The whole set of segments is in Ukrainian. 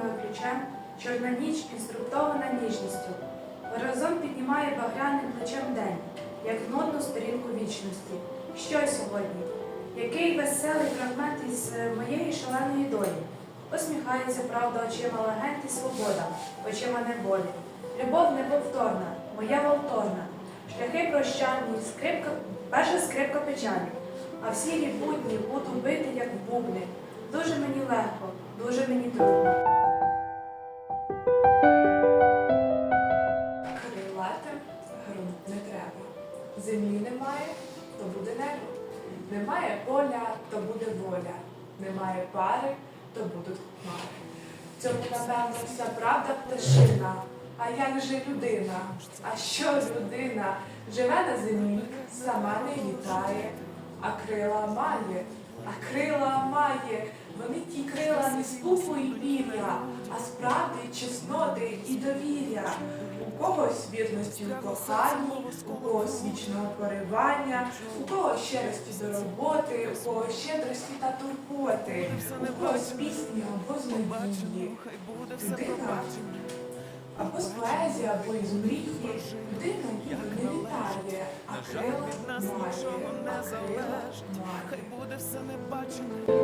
ключем, чорна ніч інструктована ніжністю. Горизонт піднімає багряним плечем день, як нотну сторінку вічності. Що сьогодні? Який веселий фрагмент із е, моєї шаленої долі? Посміхається правда очима легенд і свобода, очима неволі. Любов неповторна, моя волторна. Шляхи прощальні, скрипка, перша скрипка печалі. А в сірі будні буду бити, як бубни. Дуже мені легко, дуже мені трудно. Крилатим грунт не треба. Землі немає, то буде небо. Немає поля, то буде воля. Немає пари, то будуть хмари. В цьому, напевно, вся правда пташина. А як же людина? А що людина? Живе на землі, сама не літає, а крила має, а крила має. Вони ті крила не з пуху і пір'я, а з правди, чесноти і довір'я. У когось вірності у коханні, у когось вічного поривання, у когось щирості до роботи, у когось щедрості та турботи, у когось пісні або з надії. Людина або з поезії, або із мрії. Людина ніби не літає, а крила має, а крила має. буде все небачене.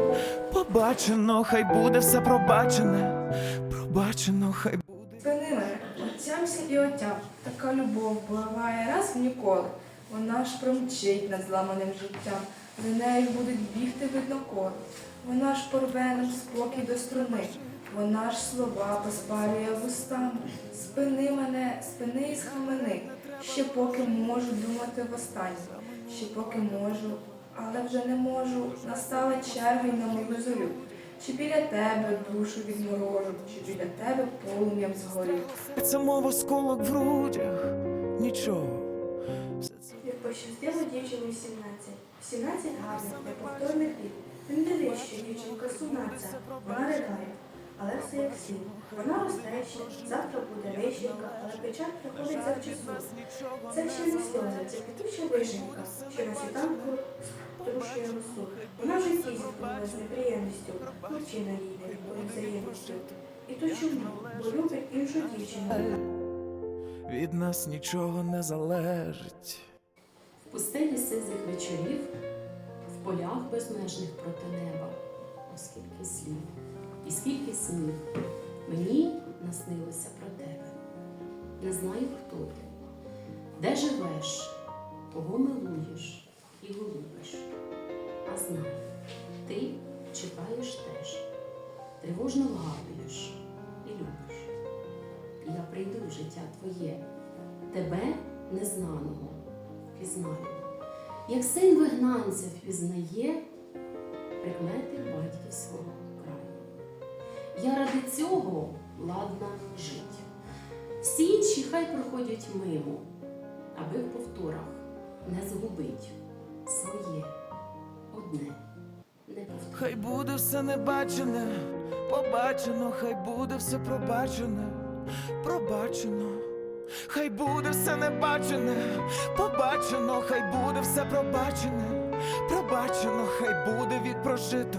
Побачено, хай буде все пробачене. Пробачено, хай буде. Спини мене, отцямся і отям. Така любов буває раз в ніколи. Вона ж промчить над зламаним життям. За нею будуть бігти видно коли. Вона ж порве нам спокій до струни. Вона ж слова поспалює вустами. Спини мене, спини і схамени. Ще поки можу думати востаннє. Ще поки можу, але вже не можу. Настала черга й на мою зорю. Чи біля тебе душу відморожу, чи біля тебе полум'ям згорю. Це мов осколок в грудях. Нічого. Як пощастило дівчині в 17. 17 гарних, неповторних літ. Ти не дивись, що дівчинка сумна ця, вона ридає, все як слід. Вона росте ще, завтра буде вишенька, але печаль приходить завчасу. Це ще не сльози, це квітуча вишенька, що на світанку струшує росу. Вона в житті зіткнулася з неприємністю, їй не відповів взаємністю. І то чому? Бо любить іншу дівчину. від нас нічого не залежить. В пустелі сизих вечорів, в полях безмежних проти неба, оскільки слів і скільки снів мені наснилося про тебе. Не знаю, хто ти, де живеш, кого милуєш і голубиш. А знаю, ти чекаєш теж, тривожно вгадуєш і любиш. Я прийду в життя твоє, тебе незнаного пізнаю. Як син вигнанця впізнає прикмети батьківського. Я ради цього ладна жить. Всі інші хай проходять мимо, аби в повторах не згубить своє одне не. Хай буде все небачене, побачено, хай буде все пробачене, пробачено. Хай буде все небачене, побачено, хай буде все пробачене, пробачено, хай буде вік прожито,